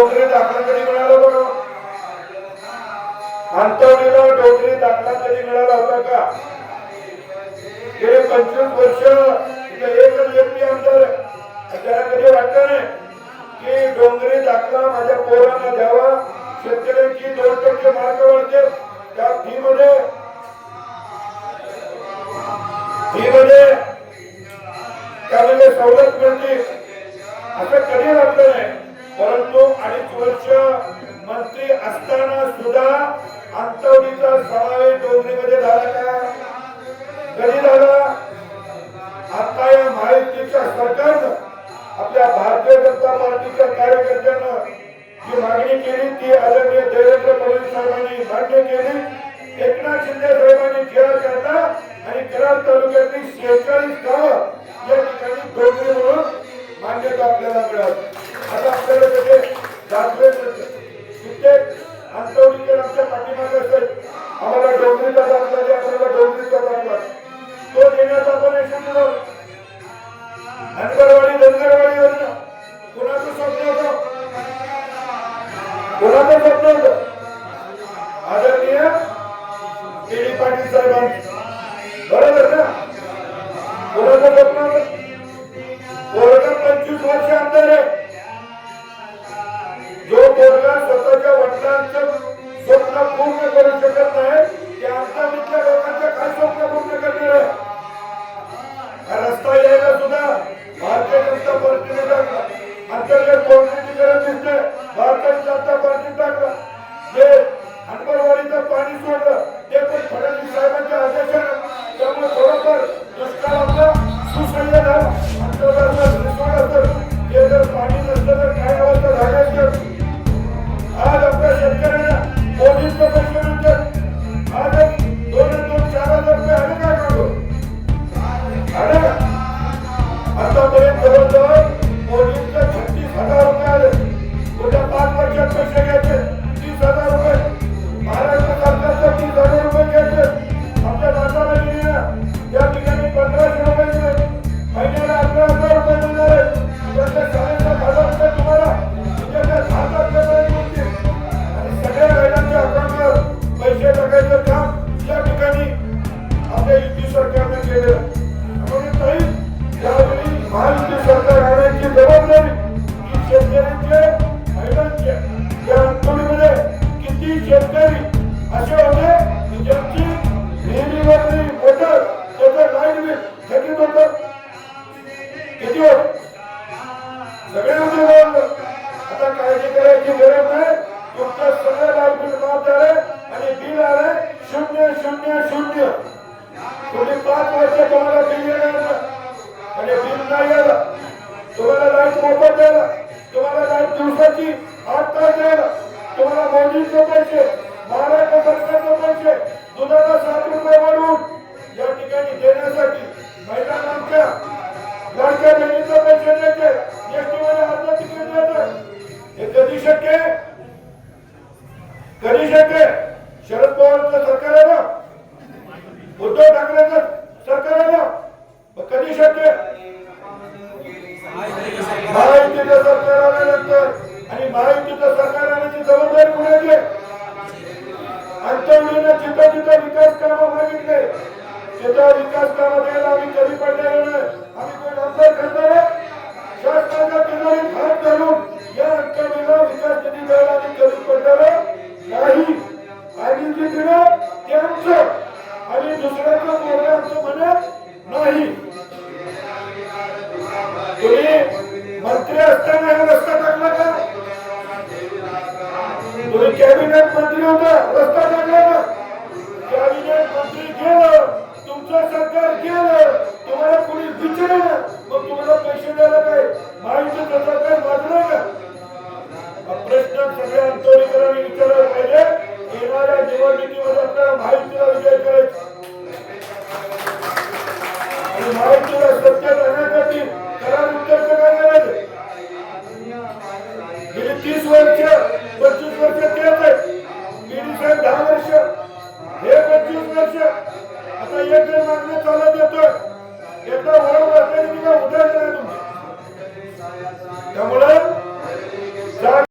डोकरी दाखला कधी मिळाला बघा अंतवणीला डोकरी दाखला कधी मिळाला होता का? गेले पंचवीस वर्ष इथं एकच व्यक्ती आमदार त्याला कधी वाटलं नाही की डोंगरी दाखला माझ्या पोरांना द्यावा? शेतकऱ्यांची दोन टक्के मार्ग वाढते. त्या फी मध्ये फी मध्ये त्यामध्ये सवलत मिळते. असं कधी वाटलं नाही? परंतु अडीच वर्ष मंत्री असताना सुद्धा अंतवडीचा समावेश डोंगरीमध्ये झाला का? कधी झाला? आता या महायुतीच्या सरकारनं आपल्या भारतीय जनता पार्टीच्या कार्यकर्त्यांना जी मागणी केली ती आदरणीय देवेंद्र फडणवीस साहेबांनी मान्य केली. एकनाथ शिंदे साहेबांनी खेळ करता आणि कराड तालुक्यातील शेहेचाळीस गावं या ठिकाणी डोंगरी म्हणून मान्यता आपल्याला मिळाली. कुणाचं स्वप्न होतं? आदरणीय केडी पाटील साहेबांनी बरोबर ना? कोणाचं स्वप्न होतं? पोरगा पंचवीस वर्ष अंतर आहे. जो पोरगा स्वतःच्या वडिलांचं स्वप्न पूर्ण Adonai. शेतकरी असे होते की ज्यांची मोटर त्याचं लाइट बिल थकीत किती होत आता काळजी करायची गरज नाही. तुमचं सगळं लाइट बिल माफ झालंय आणि बिल आलंय शून्य शून्य शून्य. तुम्ही पाच वर्ष तुम्हाला बिल येणार आणि बिल नाही आलं तुम्हाला लाइट मोफत द्यायला तुम्हाला लाइट दिवसाची आठ तास द्यायला तुम्हाला मोदींचे पैसे उद्धव ठाकरेचं सरकार आलं कधी शक्य? महायुतीचं सरकार आल्यानंतर आणि महायुतीचं सरकार आल्याची जबाबदारी कुणाची? आमच्या अंतर्गत जिथं जिथं विकास कामं मागितले. तिथं विकास कामं द्यायला आम्ही कधी पडलेलो नाही. आम्ही कोण आमदार खासदार शासनाच्या तिजोरीत हात घालून या अंतर्गत विकास निधी द्यायला आम्ही कधी पडलेलो नाही. आणि जे दिलं ते आमचं आणि दुसऱ्याचं बोलणं आमचं म्हणत नाही. तुम्ही मंत्री असताना हा रस्ता टाकला का? तुम्ही कॅबिनेट मंत्री होता? वेगवेगळे मागणे चालत येतोय. एकदा वळव असल्याने त्यामुळे